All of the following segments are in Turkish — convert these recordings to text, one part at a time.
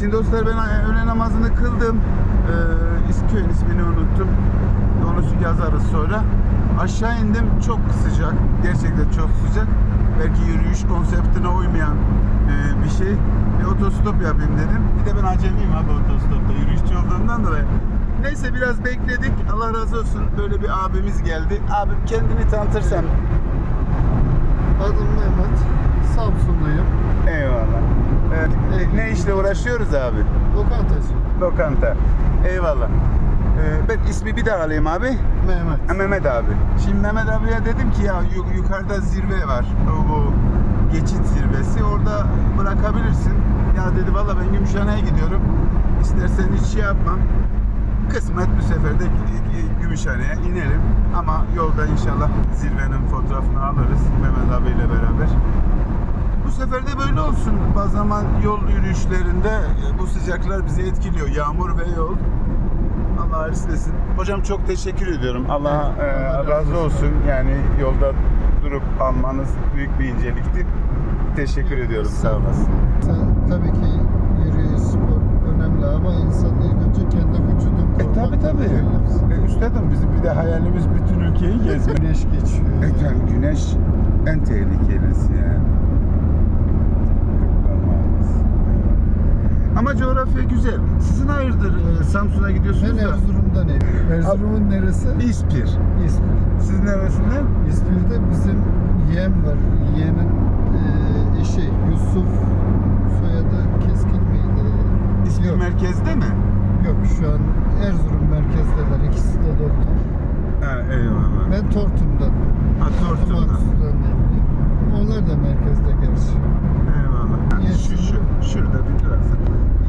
Şimdi dostlar ben öğle namazını kıldım. Ee, İsköy'ün ismini unuttum. Onu yazarız sonra. Aşağı indim çok sıcak. Gerçekten çok sıcak. Belki yürüyüş konseptine uymayan e, bir şey. Bir otostop yapayım dedim. Bir de ben acemiyim abi otostopta. Yürüyüşçü olduğumdan dolayı. Neyse biraz bekledik. Allah razı olsun. Böyle bir abimiz geldi. Abim kendini tanıtırsan. Adım Mehmet. Samsunluyum. Eyvallah. Evet, e, ne işle uğraşıyoruz abi? Lokantacı. Lokanta. Eyvallah. Ee, ben ismi bir daha alayım abi. Mehmet. Ha, Mehmet abi. Şimdi Mehmet abiye dedim ki ya yu- yukarıda zirve var. O, bu geçit zirvesi. Orada bırakabilirsin. Ya dedi valla ben Gümüşhane'ye gidiyorum. İstersen hiç şey yapmam. Kısmet bu sefer de Gü- Gü- Gümüşhane'ye inelim. Ama yolda inşallah zirvenin fotoğrafını alırız Mehmet abiyle beraber. Bu sefer de böyle olsun. Bazı zaman yol yürüyüşlerinde e, bu sıcaklar bizi etkiliyor. Yağmur ve yol. Allah etsin. Hocam çok teşekkür ediyorum. Allah e, Allah razı olsun. Yani yolda durup almanız büyük bir incelikti. Teşekkür ediyorum. Sağ olasın. Ta- Tabii ki yürüyüş, spor önemli ama insan ilk önce kendi vücudunu E korumak tabi tabi. E, üstadım bizim bir de hayalimiz bütün ülkeyi gezmek. Güneş geçiyor. Efendim güneş en tehlikelisi yani. Ama coğrafya güzel. Sizin hayırdır e, Samsun'a Ben gidiyorsunuz da? Erzurum'dan evliyim. Erzurum'un neresi? İspir. İzmir. Siz neresinden? İzmir'de bizim yeğen var. Yeğenin e, eşi Yusuf soyadı Keskin miydi? İspir Yok. merkezde mi? Yok şu an Erzurum merkezdeler. İkisi de doktor. Ha eyvallah. Ben Tortum'dan. Ha, Tortum'dan. Evliyim. Onlar da merkezde gerçi. Eyvallah. Şu, şurada bir durarsak.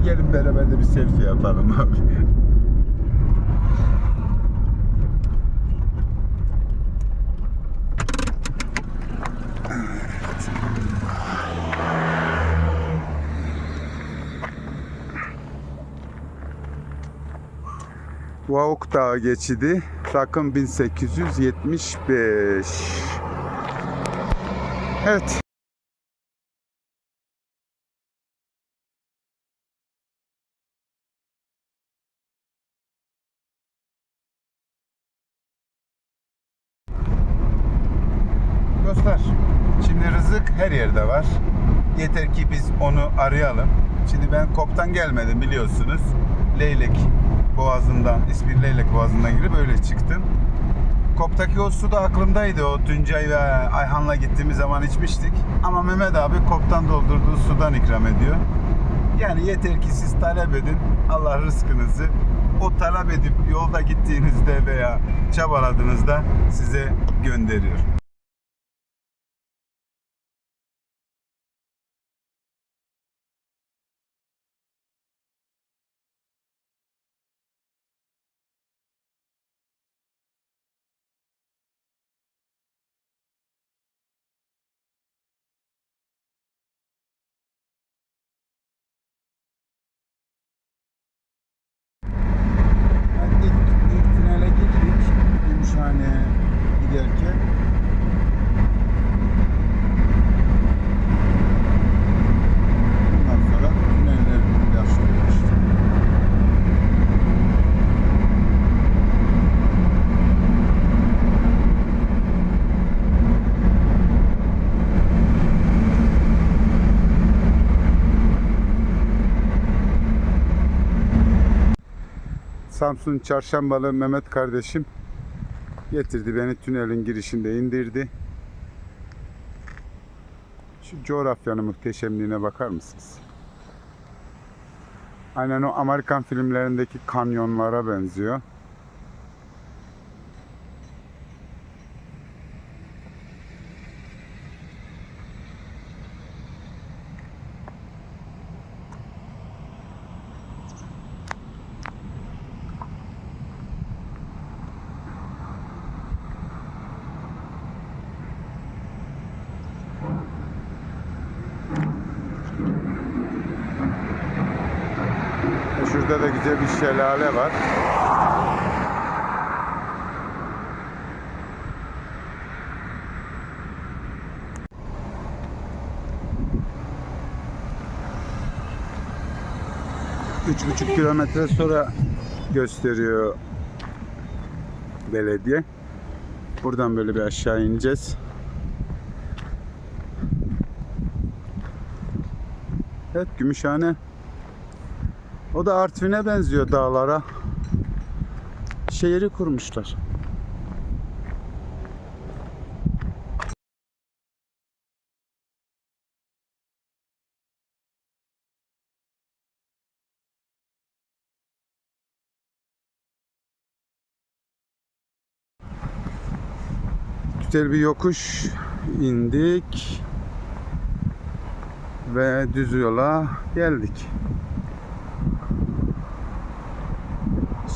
Gelin beraber de bir selfie yapalım abi. Vauk Dağı geçidi rakım 1875. Evet. Dostlar, şimdi rızık her yerde var. Yeter ki biz onu arayalım. Şimdi ben koptan gelmedim biliyorsunuz. Leylek Boğazı'ndan, İspir Leylek Boğazı'ndan girip öyle çıktım. Koptaki o su da aklımdaydı. O Tuncay ve Ayhan'la gittiğimiz zaman içmiştik. Ama Mehmet abi koptan doldurduğu sudan ikram ediyor. Yani yeter ki siz talep edin. Allah rızkınızı o talep edip yolda gittiğinizde veya çabaladığınızda size gönderiyor. Yani ilk, ilk tünele girdik. Gümüşhane'ye giderken. Ondan sonra tüneller başlıyor işte. Samsun Çarşambalı Mehmet kardeşim getirdi beni tünelin girişinde indirdi. Şu coğrafyanın muhteşemliğine bakar mısınız? Aynen o Amerikan filmlerindeki kanyonlara benziyor. E, Şurada da güzel bir şelale var. 3,5 kilometre sonra gösteriyor belediye. Buradan böyle bir aşağı ineceğiz. Evet Gümüşhane. O da Artvin'e benziyor dağlara. Şehri kurmuşlar. Güzel bir yokuş indik ve düz yola geldik.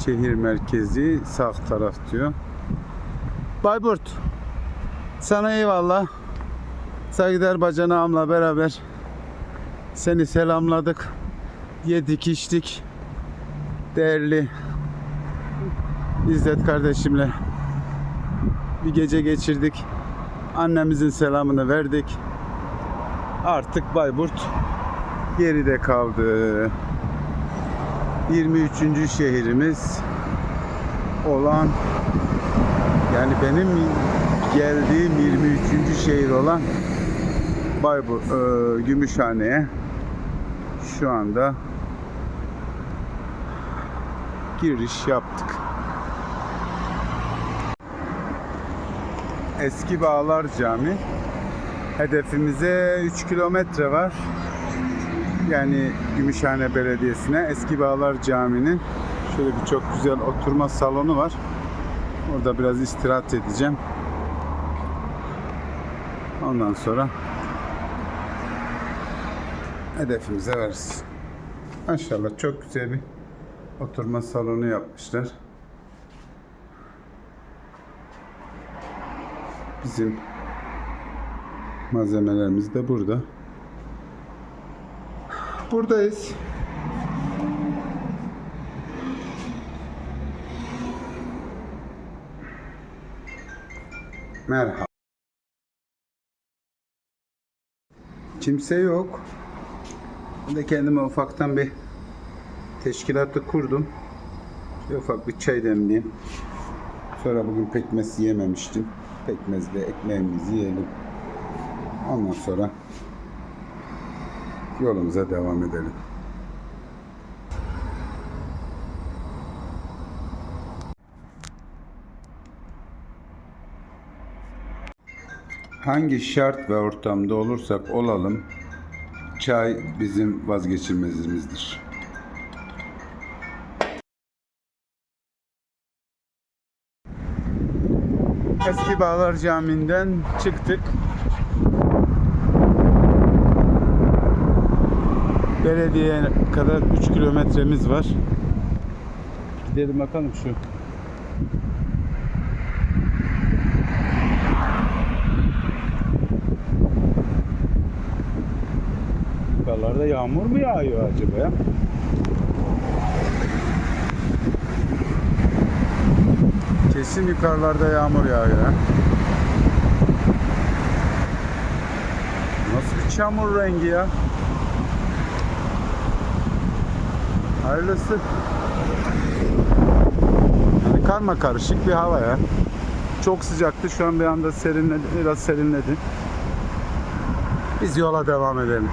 Şehir merkezi sağ taraf diyor. Bayburt. Sana eyvallah. Saygıdeğer bacanağımla beraber seni selamladık. Yedik içtik. Değerli İzzet kardeşimle bir gece geçirdik. Annemizin selamını verdik. Artık Bayburt geride kaldı. 23. şehrimiz olan yani benim geldiğim 23. şehir olan Bayburt e, Gümüşhane'ye şu anda giriş yaptık. Eski Bağlar Cami. Hedefimize 3 kilometre var. Yani Gümüşhane Belediyesi'ne Eski Bağlar Camii'nin şöyle bir çok güzel oturma salonu var. Orada biraz istirahat edeceğim. Ondan sonra hedefimize varız. Maşallah çok güzel bir oturma salonu yapmışlar. Bizim malzemelerimiz de burada. Buradayız. Merhaba. Kimse yok. Ben de kendime ufaktan bir teşkilatı kurdum. Şöyle ufak bir çay demleyeyim. Sonra bugün pekmez yememiştim. Pekmezle ekmeğimizi yiyelim. Ondan sonra yolumuza devam edelim. Hangi şart ve ortamda olursak olalım çay bizim vazgeçilmezimizdir. Eski Bağlar Camii'nden çıktık. Belediyeye kadar 3 kilometremiz var. Gidelim bakalım şu. Yukarılarda yağmur mu yağıyor acaba ya? Kesin yukarılarda yağmur yağıyor ya. Nasıl bir çamur rengi ya? Hayırlısı. Yani karma karışık bir hava ya. Çok sıcaktı. Şu an bir anda serinledi. Biraz serinledi. Biz yola devam edelim.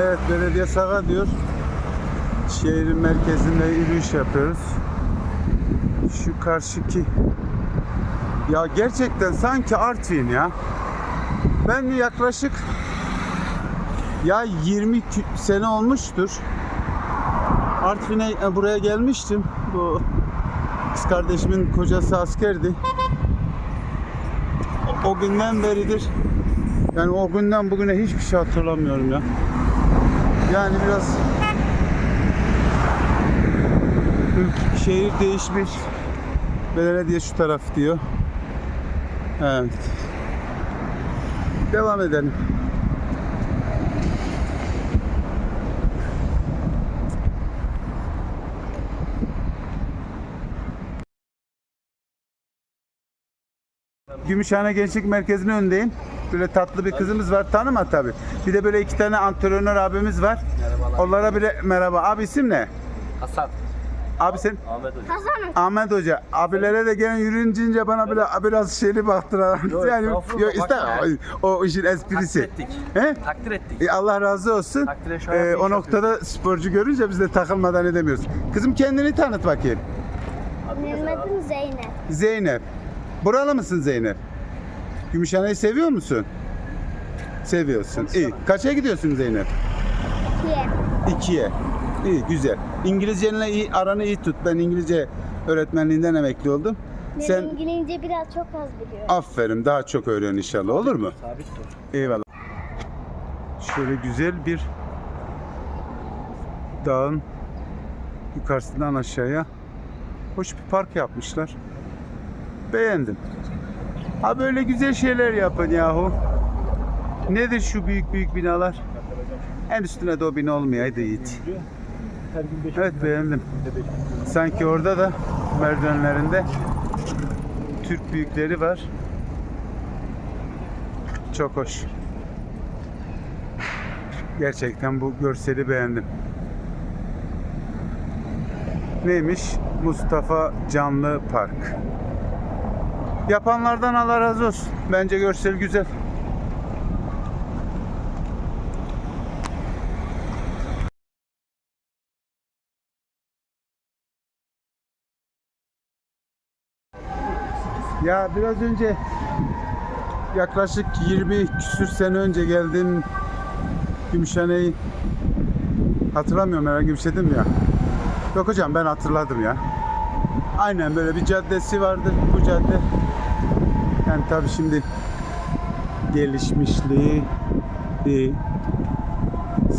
Evet belediye sağa diyor. Şehrin merkezinde yürüyüş yapıyoruz. Şu karşıki ya gerçekten sanki Artvin ya. Ben yaklaşık ya 20 kü- sene olmuştur. Artvin'e e, buraya gelmiştim. Bu kız kardeşimin kocası askerdi. O günden beridir yani o günden bugüne hiçbir şey hatırlamıyorum ya. Yani biraz şehir değişmiş. Belediye şu taraf diyor. Evet. Devam edelim. Gümüşhane Gençlik Merkezi'nin önündeyim. Böyle tatlı bir kızımız var. Tanıma tabii. Bir de böyle iki tane antrenör abimiz var. Merhabalar. Onlara bile merhaba. Abi isim ne? Hasan. Abi sen Ahmet Hoca. Ahmet Hoca. Abilere de gelen yürüyünce bana bile biraz şeyli baktılar. Yok, yani estağfurullah, yok, iste- bakma. o işin esprisi. Takdir ettik. He? Takdir ettik. E, Allah razı olsun. Takdire şayan bir E, iş o noktada sporcu görünce biz de takılmadan edemiyoruz. Kızım kendini tanıt bakayım. Benim adım Zeynep. Zeynep. Buralı mısın Zeynep? Gümüşhane'yi seviyor musun? Seviyorsun. İyi. Kaça gidiyorsun Zeynep? İki. İkiye. İyi, güzel. İngilizcenle iyi, aranı iyi tut. Ben İngilizce öğretmenliğinden emekli oldum. Ben Sen İngilizce biraz çok az biliyorum. aferin, daha çok öğren inşallah. Olur mu? Sabit dur. Eyvallah. Şöyle güzel bir dağın yukarısından aşağıya hoş bir park yapmışlar. Beğendim. Ha böyle güzel şeyler yapın yahu. Nedir şu büyük büyük binalar? En üstüne de o bina olmayaydı Yiğit. Evet beğendim. Sanki orada da merdivenlerinde Türk büyükleri var. Çok hoş. Gerçekten bu görseli beğendim. Neymiş? Mustafa Canlı Park. Yapanlardan Allah razı olsun. Bence görsel güzel. Ya biraz önce yaklaşık 20 küsür sene önce geldim Gümüşhane'yi hatırlamıyorum herhalde Gümüşhane'dim ya. Yok hocam ben hatırladım ya. Aynen böyle bir caddesi vardı bu cadde. Yani tabi şimdi gelişmişliği iyi.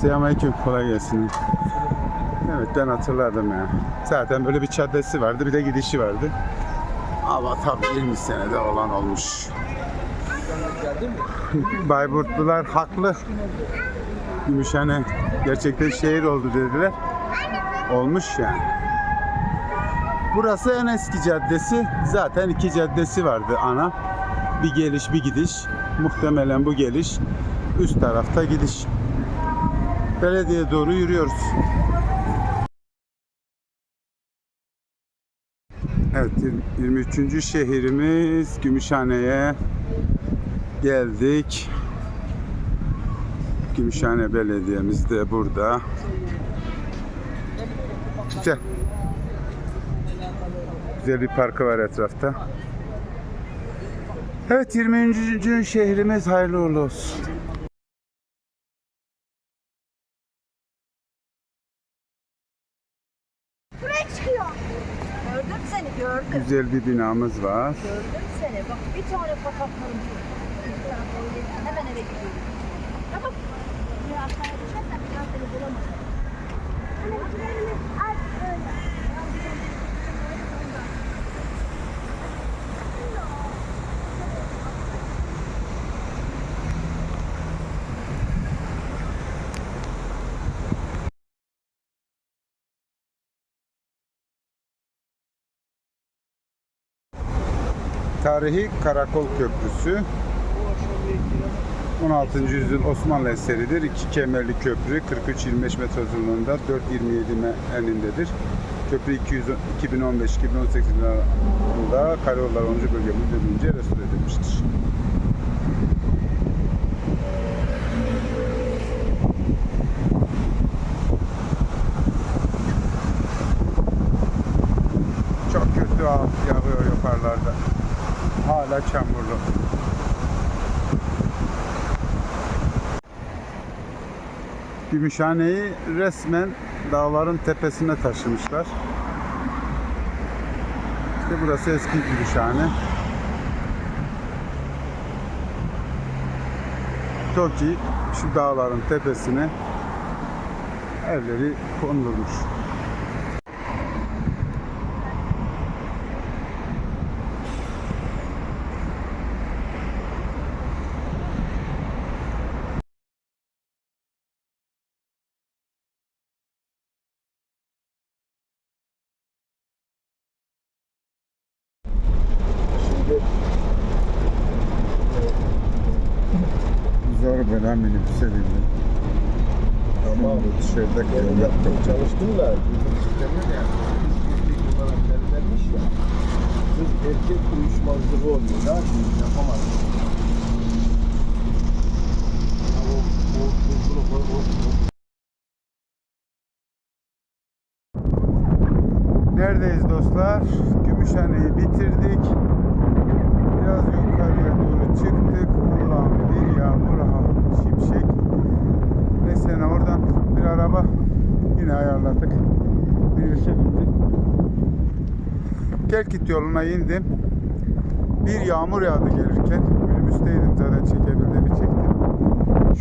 Selamünaleyküm kolay gelsin. Evet ben hatırladım ya. Zaten böyle bir caddesi vardı bir de gidişi vardı. Ama tabii 20 senede olan olmuş. Bayburtlular haklı. Gümüşhane gerçekten şehir oldu dediler. Olmuş yani. Burası en eski caddesi. Zaten iki caddesi vardı ana. Bir geliş bir gidiş. Muhtemelen bu geliş. Üst tarafta gidiş. Belediye doğru yürüyoruz. Evet, yir- 23. şehrimiz Gümüşhane'ye geldik. Gümüşhane Belediye'miz de burada. Güzel. Güzel bir parkı var etrafta. Evet 23. şehrimiz hayırlı uğurlu olsun. Buraya çıkıyor. Gördüm seni gördüm. Güzel bir binamız var. Gördüm seni. Bak bir tane pakatlarım. Hemen eve gidiyorum. Tamam. Bir aşağıya düşersen bir daha seni bulamam. Tarihi Karakol Köprüsü. 16. yüzyıl Osmanlı eseridir. İki kemerli köprü 43-25 metre uzunluğunda 4.27 enindedir. Köprü 200 2015-2018 yılında Karayollar 10. bölge müdürlüğünce restore edilmiştir. Çok kötü ağ yağıyor yukarılarda. Hala çamurlu. Gümüşhane'yi resmen dağların tepesine taşımışlar. İşte burası eski Gümüşhane. Toki şu dağların tepesine evleri kondurmuş. Şimdi Zor bela minibüse bindim. Tamam. Dışarıda benim yaptım çalıştım da sistemde de bir olarak belirlenmiş ya. Kız erkek uyuşmazlığı oluyor. Ne yapayım yapamaz. Ya o, o, o, o, o, o, Neredeyiz dostlar? Gümüşhane'yi bitirdik. Biraz yukarıya doğru çıktık. Allah'ım bir yağmur ha, şimşek. Neyse oradan bir araba yine ayarladık. Minibüse bindik. Kelkit yoluna indim. Bir yağmur yağdı gelirken. Minibüsteydim zaten çekebildiğimi çektim.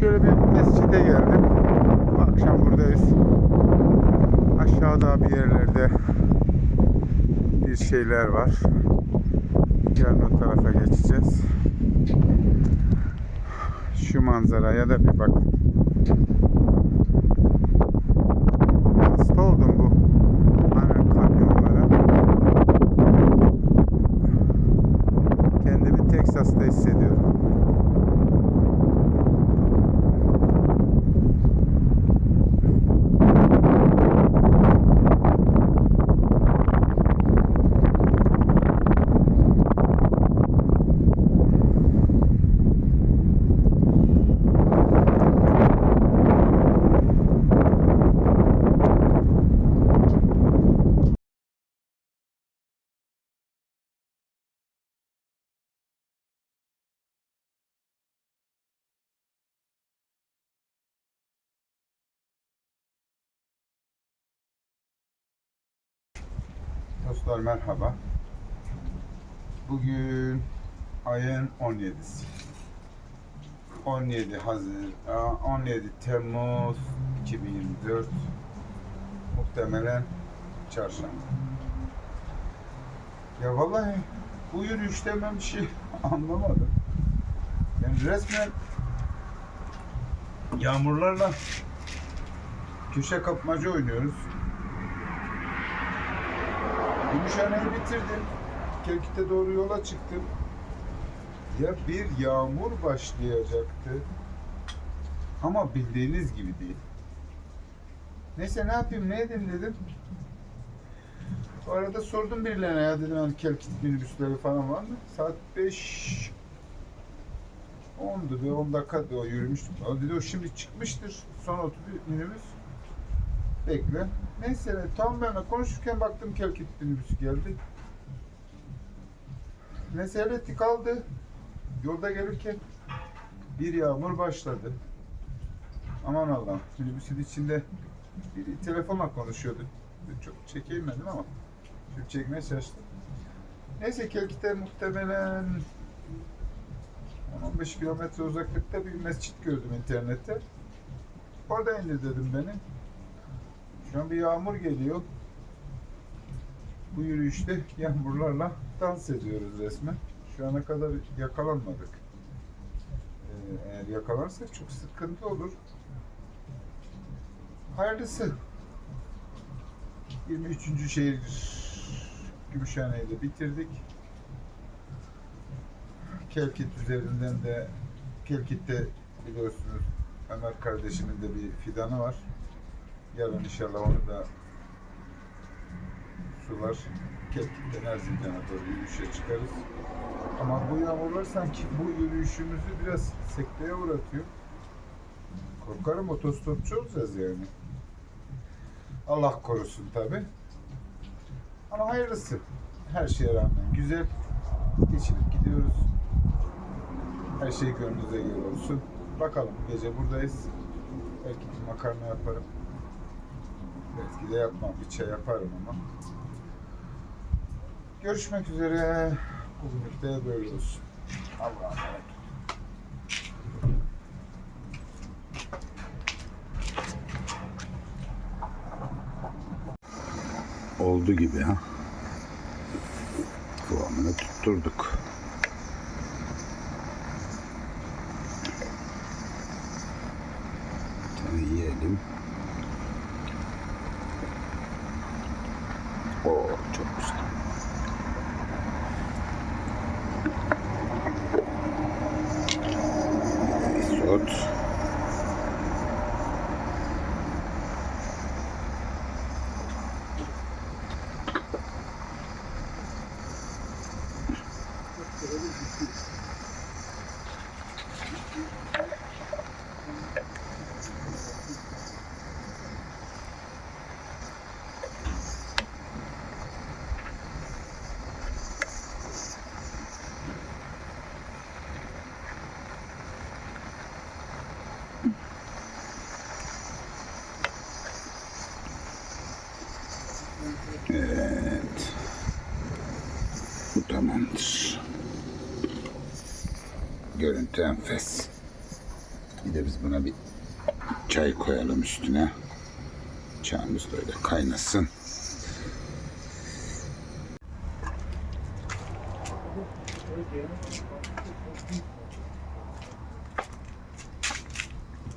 Şöyle bir mescide geldim. Akşam buradayız. Aşağıda bir yerlerde bir şeyler var. Yarın o tarafa geçeceğiz. Şu manzaraya da bir bakın. Dostlar merhaba. Bugün ayın 17'si. 17 Haziran, 17 Temmuz 2024. Muhtemelen çarşamba. Ya vallahi bu yürüyüşte ben bir şey anlamadım. Yani resmen yağmurlarla köşe kapmaca oynuyoruz. Gümüşhane'yi bitirdim. Kelkit'e doğru yola çıktım. Ya bir yağmur başlayacaktı. Ama bildiğiniz gibi değil. Neyse ne yapayım ne edeyim dedim. O arada sordum birilerine ya dedim hani Kelkit minibüsleri falan var mı? Saat 5 10'du bir 10 dakika o yürümüştüm. O dedi o şimdi çıkmıştır. Son otobüs minibüs. Bekle. Neyse tam benimle konuşurken baktım Kelkit minibüsü geldi. Neyse eleti kaldı. Yolda gelirken bir yağmur başladı. Aman Allah'ım. Minibüsün içinde biri telefonla konuşuyordu. Çok çekilmedim ama şimdi çekmeye çalıştım. Neyse Kelkit'e muhtemelen 10-15 kilometre uzaklıkta bir mescit gördüm internette. Orada indir dedim beni. Şu bir yağmur geliyor. Bu yürüyüşte yağmurlarla dans ediyoruz resmen. Şu ana kadar yakalanmadık. Ee, eğer yakalarsak çok sıkıntı olur. Hayırlısı. 23. şehir Gümüşhane'yi de bitirdik. Kelkit üzerinden de Kelkit'te biliyorsunuz Ömer kardeşimin de bir fidanı var. Yarın inşallah onu da sular Kelkit'ten Erzincan'a doğru yürüyüşe çıkarız. Ama bu yağmurlar sanki bu yürüyüşümüzü biraz sekteye uğratıyor. Korkarım otostopçu olacağız yani. Allah korusun tabi. Ama hayırlısı. Her şeye rağmen güzel. Geçinip gidiyoruz. Her şey gönlünüze göre olsun. Bakalım gece buradayız. Belki bir makarna yaparım. Pide yapmam, bir çay yaparım ama. Görüşmek üzere. Bugünlük de böyle olsun. Allah'a emanet. Oldu gibi ha. Kıvamını tutturduk. Bir tane yiyelim. Oo çok güzel. Isot. Evet. Bu tamamdır. Görüntü enfes. Bir de biz buna bir çay koyalım üstüne. Çayımız da öyle kaynasın.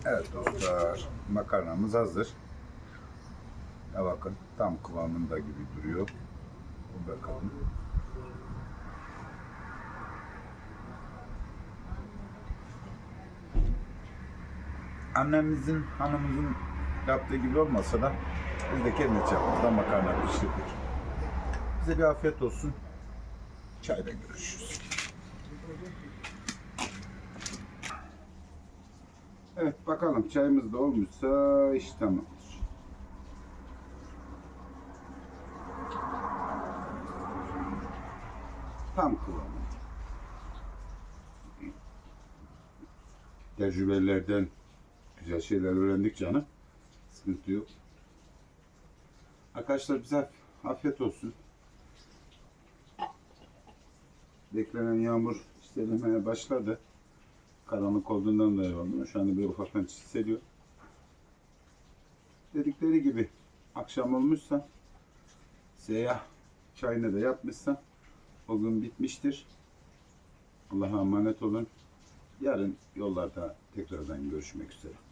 Evet dostlar, makarnamız hazır. Ya bakın tam kıvamında gibi duruyor. Bakalım. Annemizin, hanımımızın yaptığı gibi olmasa da biz de kendi çapımızda makarna pişirdik. Bize bir afiyet olsun. Çayda görüşürüz. Evet bakalım çayımız da olmuşsa iş tamamdır. Tam kıvamı. Tecrübelerden güzel şeyler öğrendik canım. Sıkıntı yok. Arkadaşlar bize afiyet olsun. Beklenen yağmur istelemeye başladı. Karanlık olduğundan dolayı oldu. Şu anda bir ufaktan hissediyor. Dedikleri gibi akşam olmuşsa seyyah çayını da yapmışsa o gün bitmiştir. Allah'a emanet olun. Yarın yollarda tekrardan görüşmek üzere.